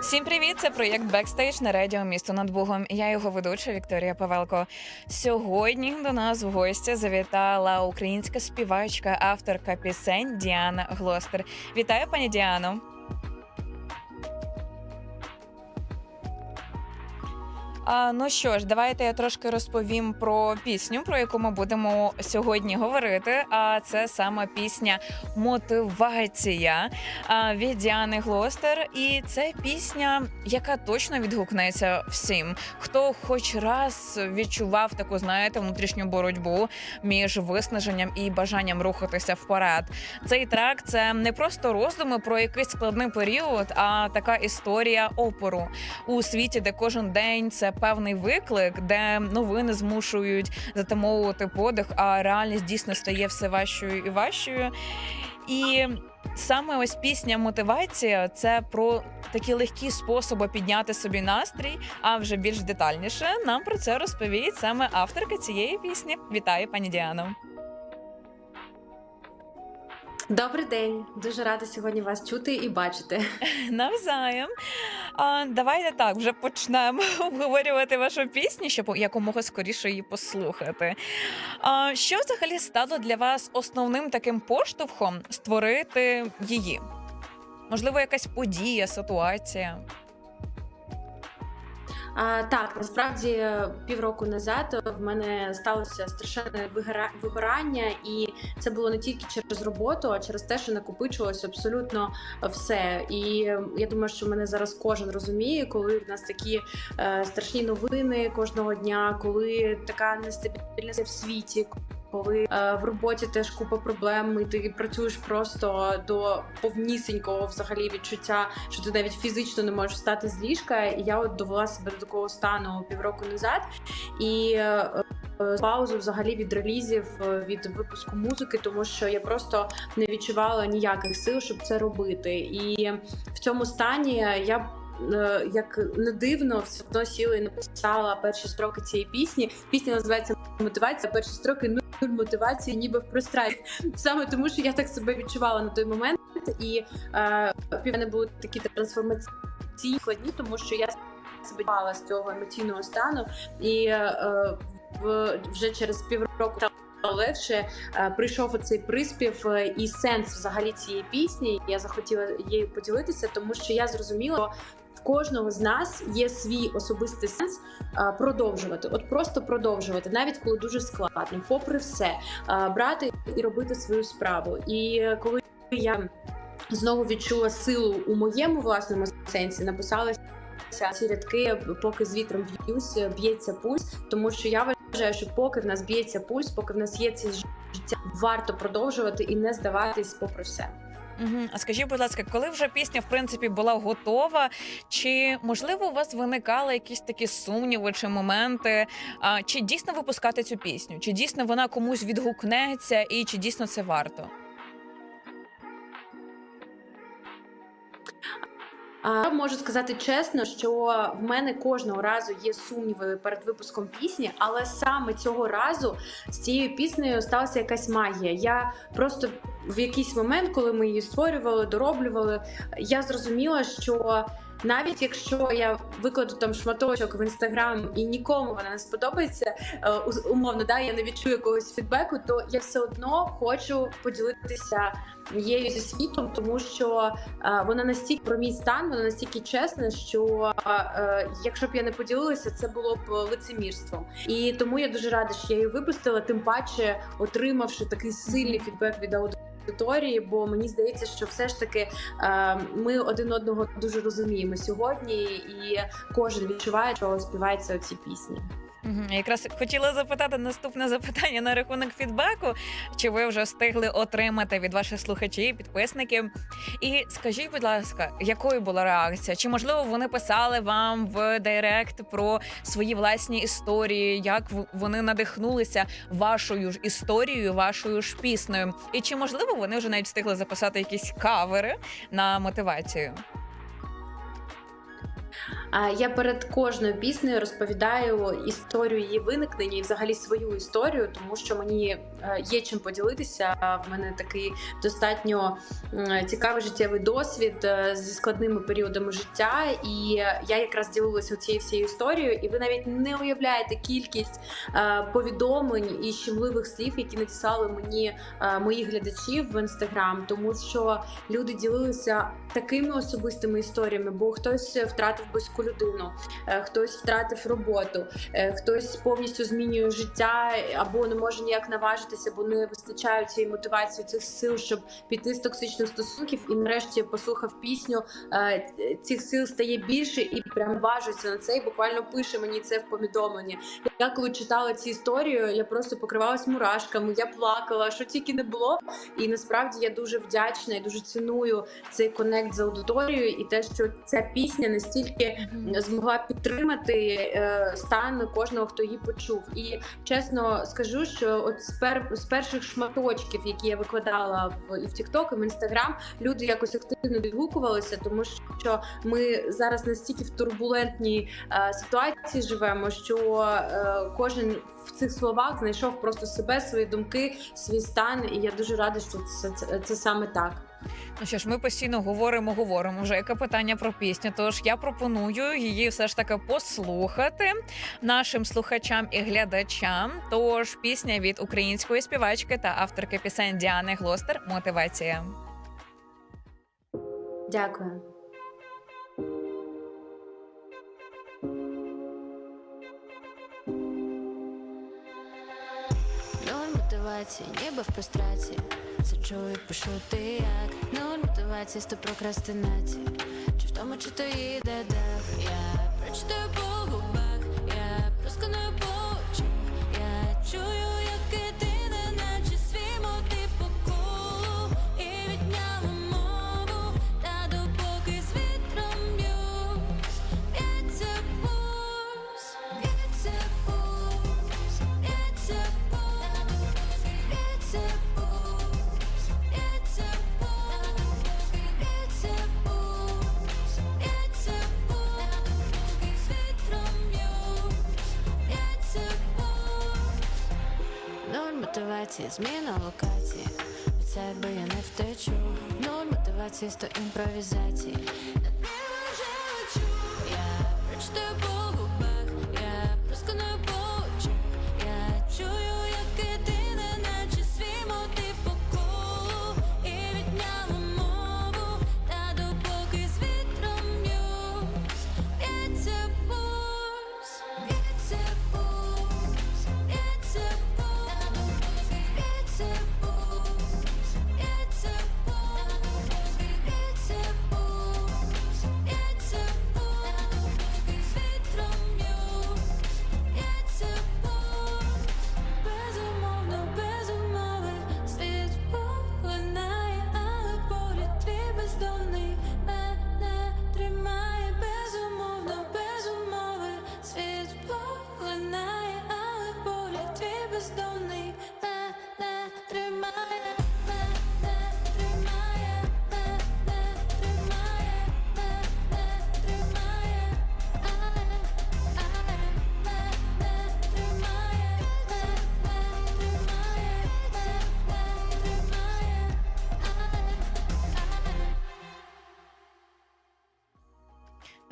Всім привіт! Це проєкт Бекстейдж на радіо місто над Бугом. Я його ведуча Вікторія Павелко. Сьогодні до нас в гості завітала українська співачка, авторка пісень Діана Глостер. Вітаю, пані Діано. А, ну що ж, давайте я трошки розповім про пісню, про яку ми будемо сьогодні говорити. А це саме пісня Мотивація від Діани Глостер. І це пісня, яка точно відгукнеться всім, хто хоч раз відчував таку, знаєте, внутрішню боротьбу між виснаженням і бажанням рухатися вперед. Цей трек це не просто роздуми про якийсь складний період, а така історія опору у світі, де кожен день це певний виклик, де новини змушують затамовувати подих, а реальність дійсно стає все важчою і важчою. І саме ось пісня мотивація це про такі легкі способи підняти собі настрій. А вже більш детальніше нам про це розповість саме авторка цієї пісні. Вітаю, пані Діано. Добрий день, дуже рада сьогодні вас чути і бачити. Навзаєм. А, давайте так вже почнемо обговорювати вашу пісню, щоб якомога скоріше її послухати. А, що взагалі стало для вас основним таким поштовхом створити її? Можливо, якась подія, ситуація? А, так, насправді півроку назад в мене сталося страшенне вигора- вигорання, і це було не тільки через роботу, а через те, що накопичилось абсолютно все. І я думаю, що мене зараз кожен розуміє, коли в нас такі е, страшні новини кожного дня, коли така нестабільність в світі. Коли е, в роботі теж купа проблем, і ти працюєш просто до повнісінького взагалі відчуття, що ти навіть фізично не можеш встати з ліжка. І я от довела себе до такого стану півроку назад. І е, е, паузу взагалі від релізів, е, від випуску музики, тому що я просто не відчувала ніяких сил, щоб це робити. І в цьому стані я. е, Як не дивно, все одно сіла і написала перші строки цієї пісні. Пісня називається Мотивація. Перші строки нуль мотивації, ніби в простраті. Саме тому, що я так себе відчувала на той момент, і е, в мене були такі трансформаційні складні, тому що я себе бала з цього емоційного стану, і е, в вже через півроку легше е, прийшов оцей приспів е, і сенс взагалі цієї пісні. Я захотіла її поділитися, тому що я зрозуміла. Кожного з нас є свій особистий сенс продовжувати, от просто продовжувати, навіть коли дуже складно, попри все, брати і робити свою справу. І коли я знову відчула силу у моєму власному сенсі, написала ці рядки, поки з вітром б'юсь, б'ється пульс, тому що я вважаю, що поки в нас б'ється пульс, поки в нас є це життя, варто продовжувати і не здаватись попри все. Угу. А скажіть, будь ласка, коли вже пісня в принципі була готова, чи можливо у вас виникали якісь такі сумніви чи моменти? А, чи дійсно випускати цю пісню? Чи дійсно вона комусь відгукнеться, і чи дійсно це варто? А, можу сказати чесно, що в мене кожного разу є сумніви перед випуском пісні, але саме цього разу з цією піснею сталася якась магія. Я просто в якийсь момент, коли ми її створювали, дороблювали, я зрозуміла, що. Навіть якщо я викладу там шматочок в інстаграм і нікому вона не сподобається, е, умовно, да, я не відчую якогось фідбеку, то я все одно хочу поділитися її зі світом, тому що е, вона настільки про мій стан, вона настільки чесна, що е, якщо б я не поділилася, це було б лицемірством. І тому я дуже рада, що я її випустила, тим паче отримавши такий сильний фідбек від аудиторії, бо мені здається, що все ж таки е, ми один одного дуже розуміємо сьогодні, і кожен відчуває, що співається ці пісні. Угу. Якраз хотіла запитати наступне запитання на рахунок фідбеку. Чи ви вже встигли отримати від ваших слухачів, підписників? І скажіть, будь ласка, якою була реакція? Чи можливо вони писали вам в директ про свої власні історії? Як вони надихнулися вашою ж історією, вашою ж піснею? І чи можливо вони вже навіть встигли записати якісь кавери на мотивацію? Я перед кожною піснею розповідаю історію її виникнення і взагалі свою історію, тому що мені е, є чим поділитися. В мене такий достатньо цікавий життєвий досвід е, зі складними періодами життя, і я якраз ділилася цією всією історією, і ви навіть не уявляєте кількість е, повідомлень і щемливих слів, які надіслали мені мої глядачі в інстаграм, тому що люди ділилися такими особистими історіями, бо хтось втратив близьку людину, е, хтось втратив роботу, е, хтось повністю змінює життя або не може ніяк наважитися, бо не вистачає цієї мотивації цих сил, щоб піти з токсичних стосунків. І нарешті послухав пісню. е, Цих сил стає більше і прям важиться на це. І буквально пише мені це в повідомленні. Я коли читала ці історії, я просто покривалась мурашками, я плакала, що тільки не було. І насправді я дуже вдячна і дуже ціную цей конект з аудиторією, і те, що ця пісня настільки змогла підтримати е, стан кожного, хто її почув. І чесно скажу, що от з, пер, з перших шматочків, які я викладала в і в TikTok, і в Instagram, люди якось активно відгукувалися, тому що ми зараз настільки в турбулентній е, ситуації живемо, що е, кожен в цих словах знайшов просто себе, свої думки, свій стан. І я дуже рада, що це, це, це саме так. Ну що ж, ми постійно говоримо, говоримо вже яке питання про пісню. Тож я пропоную її все ж таки послухати нашим слухачам і глядачам. Тож пісня від української співачки та авторки пісень Діани Глостер Мотивація. Дякую. Мотивації, ніби в прострації Це чую, пишу ти як. Нуль мотивації, сто прокрастинації. Чи в тому, чи то їде дах. Я прочитаю по губах Я просканую по очах. Я чую, Нуль мотивації, зміна локації. Від себе я не втечу. Ноль мотивації, сто імпровізації. Я прочитаю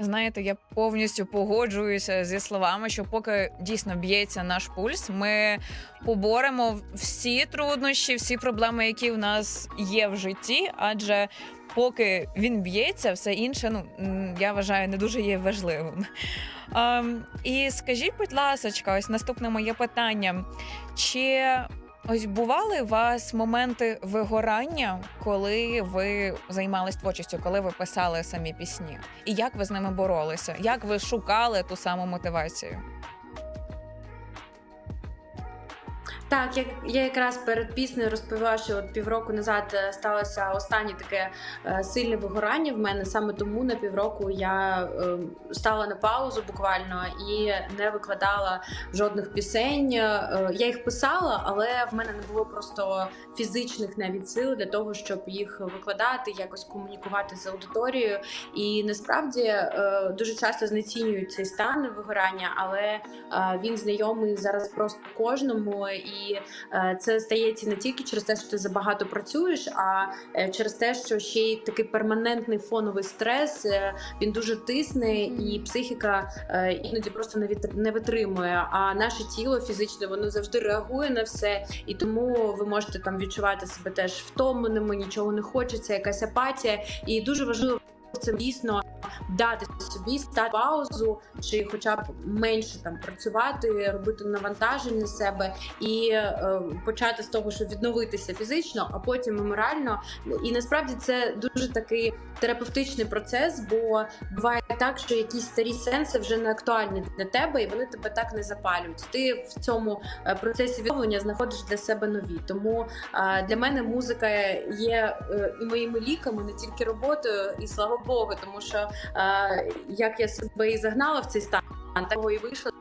Знаєте, я повністю погоджуюся зі словами, що поки дійсно б'ється наш пульс, ми поборемо всі труднощі, всі проблеми, які в нас є в житті. Адже поки він б'ється, все інше, ну я вважаю, не дуже є важливим. Ем, і скажіть, будь ласка, ось наступне моє питання: чи Ось бували у вас моменти вигорання, коли ви займались творчістю, коли ви писали самі пісні? І як ви з ними боролися? Як ви шукали ту саму мотивацію? Так, як я якраз перед піснею розповіла, що от півроку назад е, сталося останнє таке е, сильне вигорання в мене. Саме тому на півроку я е, стала на паузу буквально і не викладала жодних пісень. Я їх писала, але в мене не було просто фізичних навіть сил для того, щоб їх викладати, якось комунікувати з аудиторією. І насправді дуже часто знецінюють цей стан вигорання, але він знайомий зараз просто кожному, і е, це стається не тільки через те, що ти забагато працюєш, а е, через те, що ще й такий перманентний фоновий стрес. е, Він дуже тисне, і психіка е, іноді просто не від- не витримує. А наше тіло фізичне воно завжди реагує на все, і тому ви можете там відчувати себе теж втомленими, нічого не хочеться, якась апатія. І дуже важливо це дійсно дати собі стати паузу, чи хоча б менше там працювати, робити навантаження на себе і е, почати з того, щоб відновитися фізично, а потім і морально. І насправді це дуже такий терапевтичний процес, бо буває так, що якісь старі сенси вже не актуальні для тебе, і вони тебе так не запалюють. Ти в цьому е, процесі відновлення знаходиш для себе нові. Тому е, для мене музика є е, і моїми ліками, не тільки роботою, і слава Богу, тому що е, як я себе і загнала в цей стан, так і вийшла,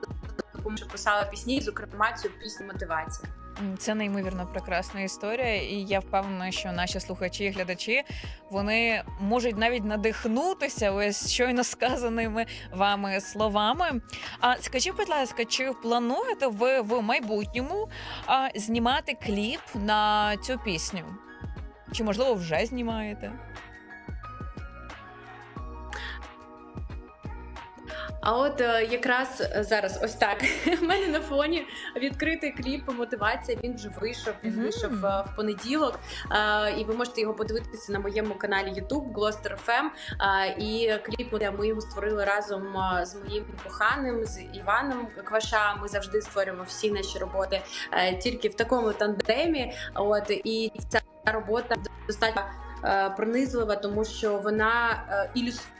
тому що писала пісні, зокрема цю пісню мотивація. Це неймовірно прекрасна історія, і я впевнена, що наші слухачі і глядачі вони можуть навіть надихнутися ось щойно сказаними вами словами. А скажіть, будь ласка, чи плануєте ви в майбутньому а, знімати кліп на цю пісню? Чи можливо вже знімаєте? А от е, якраз е, зараз ось так. У мене на фоні відкритий кліп мотивація. Він вже вийшов. Він вийшов е, в понеділок. І ви можете його подивитися на моєму каналі YouTube Gloster FM. І кліп де ми його створили разом з моїм коханим з Іваном Кваша. Ми завжди створюємо всі наші роботи тільки в такому тандемі. От і ця робота достатньо пронизлива, тому що вона ілюструє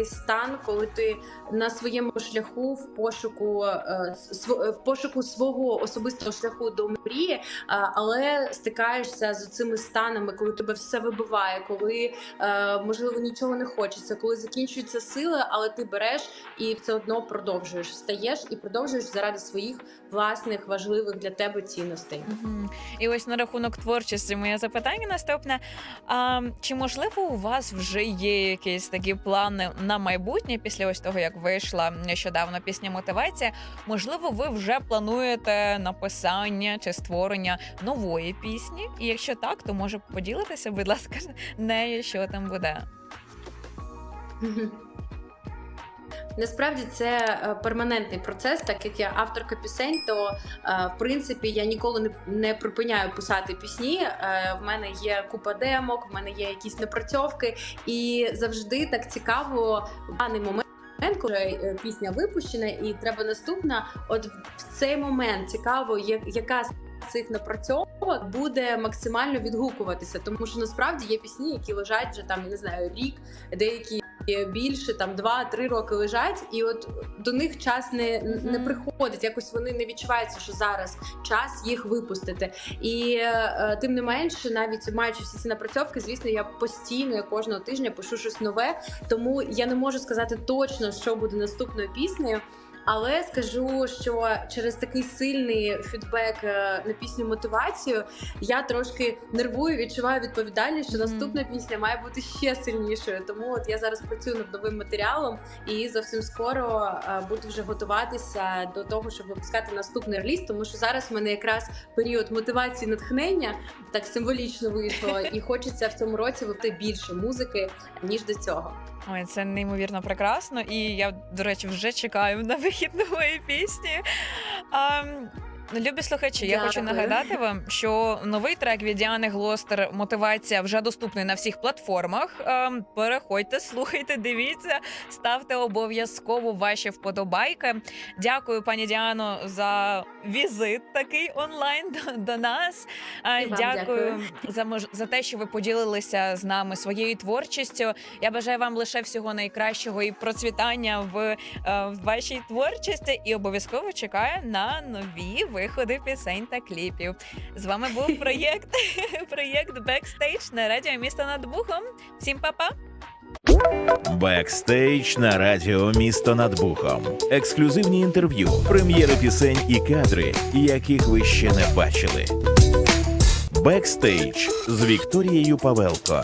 цей стан, коли ти на своєму шляху в пошуку е, в пошуку свого особистого шляху до мрії, е, але стикаєшся з цими станами, коли тебе все вибиває, коли е, можливо нічого не хочеться, коли закінчуються сили, але ти береш і все одно продовжуєш, встаєш і продовжуєш заради своїх власних важливих для тебе цінностей. Мгм. І ось на рахунок творчості моє запитання наступне. А, чи можливо у вас вже є якісь такі плани на майбутнє після ось того, як вийшла нещодавно пісня мотивація? Можливо, ви вже плануєте написання чи створення нової пісні? І якщо так, то може поділитися, будь ласка, нею, що там буде. Насправді це е, перманентний процес, так як я авторка пісень, то е, в принципі я ніколи не, припиняю писати пісні. Е, В мене є купа демок, в мене є якісь напрацьовки, і завжди так цікаво в даний момент. Коли пісня випущена і треба наступна. От в цей момент цікаво, яка з цих напрацьовок буде максимально відгукуватися, тому що насправді є пісні, які лежать вже там, не знаю, рік, деякі більше там 2-3 роки лежать, і от до них час не, не приходить. Якось вони не відчуваються, що зараз час їх випустити. І е, тим не менше, навіть маючи всі ці напрацьовки, звісно, я постійно я кожного тижня пишу щось нове, тому я не можу сказати точно, що буде наступною піснею. Але скажу, що через такий сильний фідбек е, на пісню мотивацію я трошки нервую, відчуваю відповідальність, що наступна пісня має бути ще сильнішою. Тому от я зараз працюю над новим матеріалом і зовсім скоро е, буду вже готуватися до того, щоб випускати наступний реліз. Тому що зараз в мене якраз період мотивації натхнення так символічно вийшло, і хочеться в цьому році випити більше музики ніж до цього. Ой, це неймовірно прекрасно. І я, до речі, вже чекаю на вихід нової пісні. А, Любі слухачі, я хочу нагадати вам, що новий трек від Діани Глостер Мотивація вже доступний на всіх платформах. Ем, Переходьте, слухайте, дивіться, ставте обов'язково ваші вподобайки. Дякую, пані Діано, за візит такий онлайн до, до нас. Е, І вам Дякую дякую. за мож... за те, що ви поділилися з нами своєю творчістю. Я бажаю вам лише всього найкращого і процвітання в, е, в вашій творчості. І обов'язково чекаю на нові виходи пісень та кліпів. З вами був проєкт проєкт Бекстейдж на радіо місто над Бухом. Всім па-па! Бекстейдж на радіо Місто над Бухом. Ексклюзивні інтерв'ю, прем'єри пісень і кадри, яких ви ще не бачили. Бекстейдж з Вікторією Павелко